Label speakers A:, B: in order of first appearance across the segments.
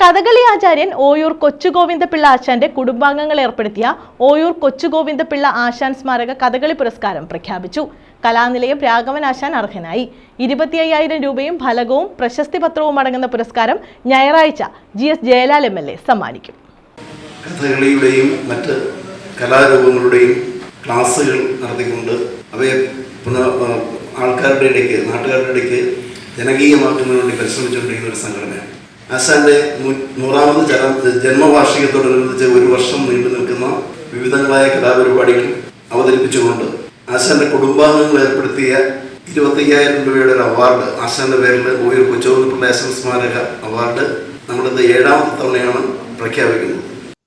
A: കഥകളി ആചാര്യൻ ഓയൂർ കൊച്ചുഗോവിന്ദപിള്ള ആശാന്റെ കുടുംബാംഗങ്ങൾ ഏർപ്പെടുത്തിയ ഓയൂർ കൊച്ചുഗോവിന്ദപിള്ള ആശാൻ സ്മാരക കഥകളി പുരസ്കാരം പ്രഖ്യാപിച്ചു. കലാനിലയം രാഘവൻ ആശാൻ അർഹനായി. ഇരുപത്തി അയ്യായിരം രൂപയും ഫലകവും പ്രശസ്തി പത്രവും അടങ്ങുന്ന പുരസ്കാരം ഞായറാഴ്ച G S Jayalal M L A സമ്മാനിക്കും.
B: കഥകളിയുടെയും മറ്റ് കലാരൂപങ്ങളുടെയും ക്ലാസ്സുകൾ നടത്തിക്കൊണ്ട് അവയെ ആൾക്കാരുടെ ഇടയ്ക്ക് നാട്ടുകാരുടെ ഇടയ്ക്ക് ജനകീയമാക്കുന്നതിന് വേണ്ടി പരിശ്രമിച്ചുകൊണ്ടിരിക്കുന്ന ഒരു സംഘടനയാണ്. ആശാന്റെ നൂറാമത് ജന ജന്മവാർഷികത്തോടനുബന്ധിച്ച് ഒരു വർഷം നീണ്ടു നിൽക്കുന്ന വിവിധങ്ങളായ കലാപരിപാടികൾ അവതരിപ്പിച്ചുകൊണ്ട് ആശാന്റെ കുടുംബാംഗങ്ങൾ ഏർപ്പെടുത്തിയ ഇരുപത്തയ്യായിരം രൂപയുടെ ഒരു അവാർഡ് ആശാന്റെ പേരിൽ ഓയൂർ കൊച്ചോപിള്ള ആശാൻ സ്മാരക അവാർഡ് നമ്മളിത് ഏഴാമത്തെ തവണയാണ് പ്രഖ്യാപിക്കുന്നത്.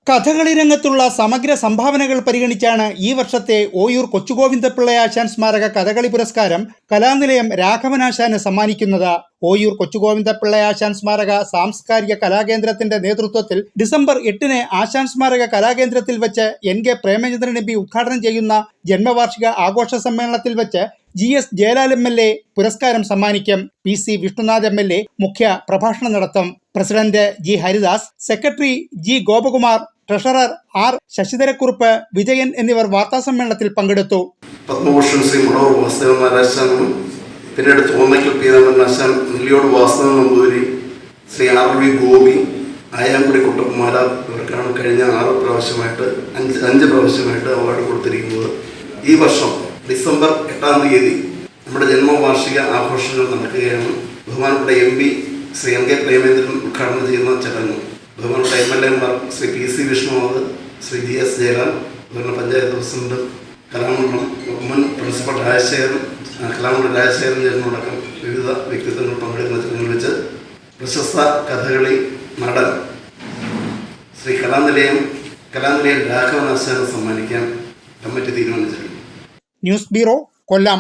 C: കഥകളി രംഗത്തുള്ള സമഗ്ര സംഭാവനകൾ പരിഗണിച്ചാണ് ഈ വർഷത്തെ ഓയൂർ കൊച്ചുഗോവിന്ദപിള്ളയാശാൻ സ്മാരക കഥകളി പുരസ്കാരം കലാനിലയം രാഘവനാശാന് സമ്മാനിക്കുന്നത്. ഓയൂർ കൊച്ചുഗോവിന്ദപിള്ളയാശാൻ സ്മാരക സാംസ്കാരിക കലാകേന്ദ്രത്തിന്റെ നേതൃത്വത്തിൽ ഡിസംബർ എട്ടിന് ആശാൻ സ്മാരക കലാകേന്ദ്രത്തിൽ വെച്ച് N K Premachandran M P ഉദ്ഘാടനം ചെയ്യുന്ന ജന്മവാർഷിക ആഘോഷ സമ്മേളനത്തിൽ വെച്ച് G S Jayalal M L A പുരസ്കാരം സമ്മാനിക്കും. P C Vishnunath M L A മുഖ്യ പ്രഭാഷണം നടത്തും. President G Haridas secretary G Gopakumar treasurer R Sasidharakurup Vijayan എന്നിവർ വാർത്താസമ്മേളനത്തിൽ പങ്കെടുത്തു.
B: ശ്രീ പിന്നീട് തോന്നയ്ക്കൽ പീതാമരനാശാൻ നെല്ലിയോട് വാസുദേവൻ നമ്പൂരി ശ്രീ ആർ വി ഗോപി ആയാങ്കുടി കുട്ടകുമാര ഇവർക്കാണ് കഴിഞ്ഞ ആറ് പ്രാവശ്യമായിട്ട് അഞ്ച് അഞ്ച് പ്രാവശ്യമായിട്ട് അവാർഡ് കൊടുത്തിരിക്കുന്നത്. ഈ വർഷം ഡിസംബർ എട്ടാം തീയതി നമ്മുടെ ജന്മവാർഷിക ആഘോഷങ്ങൾ നടക്കുകയാണ്. ബഹുമാനപ്പെട്ട M P Shri M K Premendran ഉദ്ഘാടനം ചെയ്യുന്ന ചടങ്ങ്. ബഹുമാനപ്പെട്ട എം എൽ എമാർ Shri P C Vishnunath Shri G S Jayaram അതുപോലെ പഞ്ചായത്ത് പ്രസിഡന്റ് കലാമണ്ഡലം മുൻ പ്രിൻസിപ്പൽ രാജശേഖരൻ ആ, കലാമണ്ഡലം രാജശേഖരൻ ചേർന്നടക്കം വിവിധ വ്യക്തിത്വങ്ങൾ പങ്കെടുക്കുന്ന ചടങ്ങിൽ വെച്ച് പ്രശസ്ത കഥകളി നടൻ ശ്രീ കലാനിലയം കലാനിലയം രാഘവനാശാനെ സമ്മാനിക്കാൻ കമ്മിറ്റി തീരുമാനിച്ചിട്ടുണ്ട്.
C: News bureau Kollam.